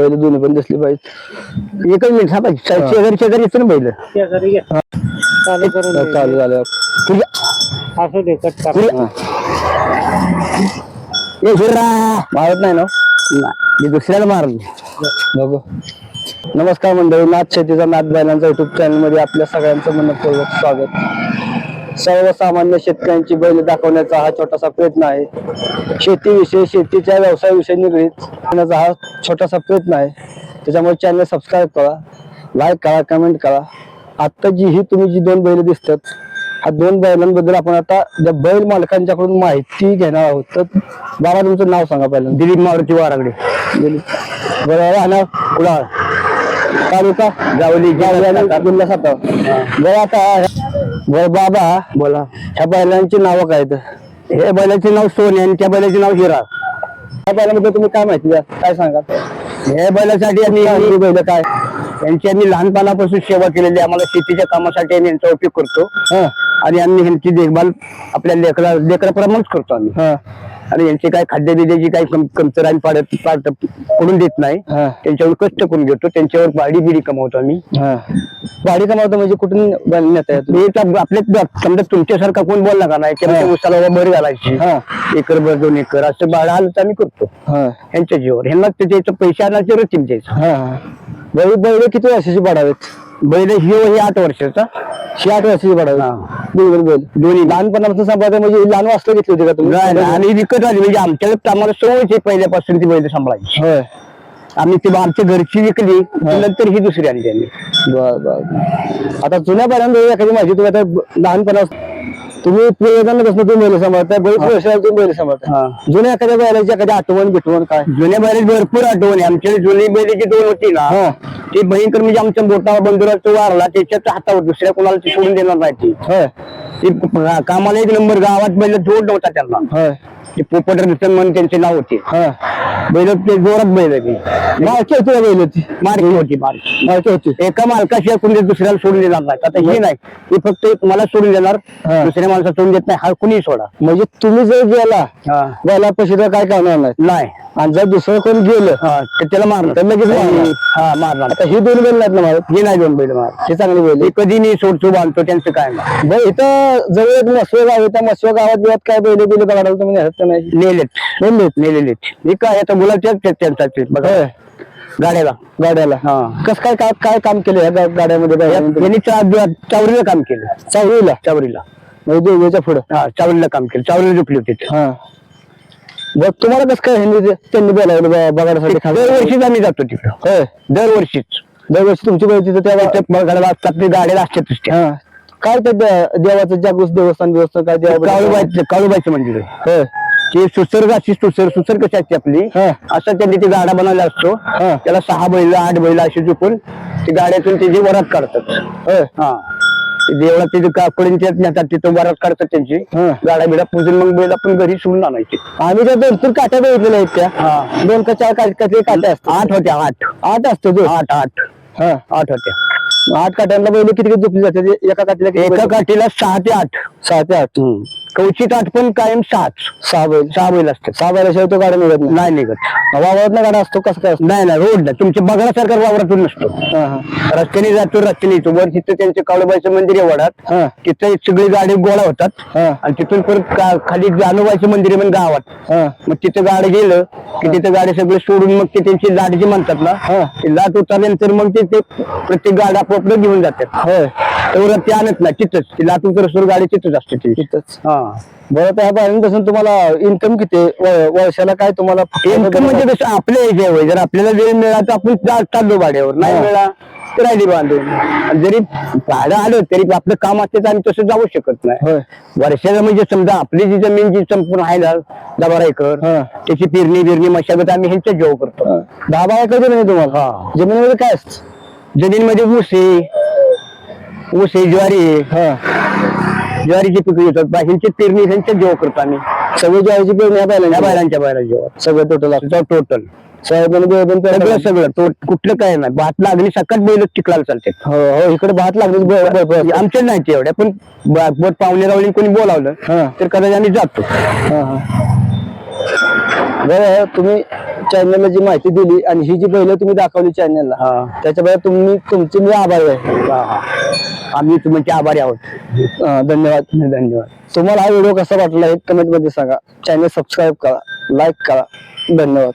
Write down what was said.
बैल दोन्ही पण दिसली पाहिजे एकच मिनिट थांबा. शेजारी शेजारी येतो ना बैल? शेजारी घे. चालू करून दे. चालू झालं असू दे कट कर. मारत नाही ना मी दुसऱ्याला मारल. बघू. नमस्कार मंडळी नाथ शेतीचा नाथ बैलांचा युट्यूब चॅनलमध्ये आपल्या सगळ्यांचं मनपूर्वक स्वागत. सर्वसामान्य शेतकऱ्यांची बैल दाखवण्याचा हा छोटासा प्रयत्न आहे. शेतीविषयी शेतीच्या व्यवसायाविषयी निगडीत करण्याचा हा छोटासा प्रयत्न आहे. त्याच्यामुळे चॅनल सबस्क्राईब करा लाईक करा कमेंट करा. आत्ता जी ही तुम्ही जी दोन बैल दिसतात हा दोन बैलांबद्दल आपण आता त्या बैल मालकांच्याकडून माहिती घेणार आहोत तर बाबा तुमचं नाव सांगा पहिल्यांदा. दिलीप मारुती वारागडे. दिलीप. बरं राहणार कुडाळ. तालुका? जावली जिल्हा सातारा. बरं आता बरं बाबा. बोला. ह्या बैलांची नावं काय तर हे बैलाचे नाव सोने आणि त्या बैलाचे नाव हिरा. त्या बैलाबद्दल तुम्ही काय माहिती द्या? काय सांगा हे बैलासाठी आम्ही बैल काय? यांची आम्ही लहानपणापासून सेवा केलेली. आम्हाला शेतीच्या कामासाठी आम्ही यांचा उपयोग करतो. आणि आम्ही यांची देखभाल आपल्या लेकरा लेकराप्रमाणेच करतो आम्ही. आणि यांची काय खाद्य बिद्याची काही कम- कमतर आम्ही पाडत पाडत पडून देत नाही त्यांच्यावर कष्ट करून घेतो त्यांच्यावर बाडी बिडी कमवतो आम्ही. बाडी कमावतो म्हणजे कुठून नेता येतो? हे तर आपल्या समजा तुमच्यासारखा कोण बोलला का नाही की आमच्या उसाला बरी घालायची. एकर भर दोन एकर असं बाळा आलं तर आम्ही करतो. यांच्या जीवर ह्यांना त्याचे पैसे आणायचे रचीन द्यायचं. बैल बैल किती वर्षाची पाडावेत बैल ही ही आठ वर्षाचा. ही आठ वर्षाची बैल दोन्ही लहानपणापासून सांभाळता म्हणजे लहान वाजता घेतली होती का तुम्ही? आणि विकत आली म्हणजे आमच्याकडे आम्हाला सवयच पहिल्यापासून ती बैल सांभाळायची. होय. आम्ही ती आमच्या घरची विकली नंतर ही दुसरी आणली आम्ही. आता जुन्या बैलांना एखादी माझी तुम्ही आता लहानपणा तुम्ही प्रयोगांना कसं तुम्ही बैल सांभाळता बैल व्यवसायाला तुम्ही बैल सांभाळता जुन्या एखाद्या बैलाची एखादी आठवण बिटवण काय? जुन्या बैलाची भरपूर आठवण आहे. आमच्या जुनी बैलाची दोन होती ना? ती भयंकर म्हणजे आमच्या मोठा बंधुरा तो वारला त्याच्याच हातावर दुसऱ्या कोणाला ती सोडून देणार नाही ती. ती कामाला एक नंबर गावात बैल जोड नव्हता त्यांना. ते पोपट रतन म्हणून त्यांचे नाव होते. बैल ते जोरात बैल आहे ती मालकी होती. का बैल ती मालकी होती मालकी होती. एका मालकाशिवाय कोणी दुसऱ्याला सोडून देणार नाही. आता हे नाही. हे फक्त मला सोडून देणार. दुसऱ्या माणसाला सोडून देत नाही. हा कुणी सोडा. म्हणजे तुम्ही जर गेला बैला पैसे तर काय करणार नाही? नाही. आणि जर दुसरं कोण गेलं तर त्याला मारणार. तर लगेच मारणार. हा मारणार. आता ही दोन बैल नाहीत ना मारत? ही नाही दोन बैल मारत. हे चांगली बैल कधी मी सोडतो बांधतो त्यांचं काय नाही इथं जवळ एक मसवे गाव आहे. त्या मसवे गावात काय बैल बिल बघायला तुम्ही? का नाही? नेलेत. नेलेत नेलेलेत. हे काय आता मुलाच्या त्यांचा बघा. गाड्याला. गाड्याला. कस काय काय काय काम केलं या गा- गाड्यामध्ये यांनी चा- चावरीला काम केलं. चावरीला? चावरीला. म्हणजे देवीच्या पुढं? हा चावरीला काम केलं. चावरीला झोपली होती ते. बघ तुम्हाला कसं काय ह्यांनी ते- त्यांनी बोलावलं बा- बघायसाठी दरवर्षीच आम्ही जातो तिकडं. होय. दरवर्षीच. दरवर्षी तुमची बैल तिथं त्या बघायला असतात ते गाड्याला असतातच त्या काय त्या दे- देवाचं जागृत देवस्थान देवस्थान काय देवा काळूबाईचं काळूबाईचं मंदिर आहे. होय. ते सुसर्ग अशी सुसर सुसर कशी असते आपली असं त्यांनी ते गाडा बनवला असतो. त्याला सहा बैल आठ बैल अशी चुकून ते गाड्यातून त्याची वरात काढतात. हा. ते देवळात तिथे काकडींच्या नेतात तिथं वरात काढतात त्यांची. गाड्या बिडा पुजून मग बैल आपण घरी सोडून आणायचे. आम्ही त्या तीन काट्या बघितलेल्या आहेत त्या. दोन का चार काट्या असतात? आठ होत्या आठ. आठ असतो आठ आठ. आठ होत्या. आठ काट्यांना बैल किती किती झोपली जाते ते एका काठीला एका काठीला सहा ते आठ. सहा ते आठ. कवचित आठ पण कायम सात. सहा बैल सहा बैल असतात. सहा बैलाशिवाय तो गाडी निघत नाही. नाही निघत. वावरात गाडा असतो कसं काय नाही नाही रोड नाही तुमच्या बघण्यासारखा वावरातून नसतो. रस्त्याने जातो रस्त्याने येतो. वर तिथं त्यांचं काळूबाईचं मंदिर आहे वडात तिथं सगळी गाडी गोळा होतात. आणि तिथून परत का- खाली जानूबाईचं मंदिर आहे गावात. मग तिथं गाडी गेलं की तिथं गाडी सगळे सोडून मग ते त्यांची लाट जी म्हणतात ना ती लाट उतरल्यानंतर मग ते ते प्रत्येक गाडी आपोआप घेऊन जातात. तेवढं ते आणत नाही तिथंच. ती लाट उतरसोर गाडी तिथंच असते तिथंच. हा. बरं त्या पासून तुम्हाला इन्कम किती वर्षाला काय तुम्हाला इन्कम म्हणजे कसं आपल्या ह्याच्यावर जर आपल्याला वेळ मिळाला तर आपण चाललो भाड्यावर नाही मिळाला तर राहिली बांधून. जरी भाडं आलं तरी आपलं काम असते तर आम्ही तसं जाऊ शकत नाही. वर्षाला म्हणजे समजा आपली जी जमीन जी संपूर्ण आहे ना दहा बारा एकर त्याची पेरणी बिरणी मशागत आम्ही ह्यांच्या जेव करतो. दहा बारा एकर जमीन आहे तुम्हाला? जमिनीमध्ये काय असत? जमीनमध्ये ऊस आहे. ऊस आहे ज्वारी आहे. ज्वारीची पिकं येतात बा- ह्यांची पेरणी ह्यांच्या जेव्हा करतो आम्ही. सगळी ज्वारीची पेरणी बैलांच्या बैलांच्या बैला जेव्हा सगळं टोटल टोटल सोयाबीन बियाबीन सगळं सगळं तो कुठलं काय नाही. भात लागली सकाळ बैल चिखलाला चालते. हो हो इकडे भात लागली आमच्या नाही ते एवढ्या पण पाहुणे रावळी कोणी बोलावलं तर कदाचित आम्ही जातो. बरं तुम्ही चॅनलला जी माहिती दिली आणि ही जी बैल तुम्ही दाखवली चॅनलला. त्याच्याबद्दल तुम्ही तुमचे मी आभारी आहे. आम्ही तुमचे आभारी आहोत. धन्यवाद धन्यवाद. तुम्हाला हा व्हिडिओ कसा वाटला एक कमेंटमध्ये सांगा. चॅनल सबस्क्राईब करा लाईक करा. धन्यवाद.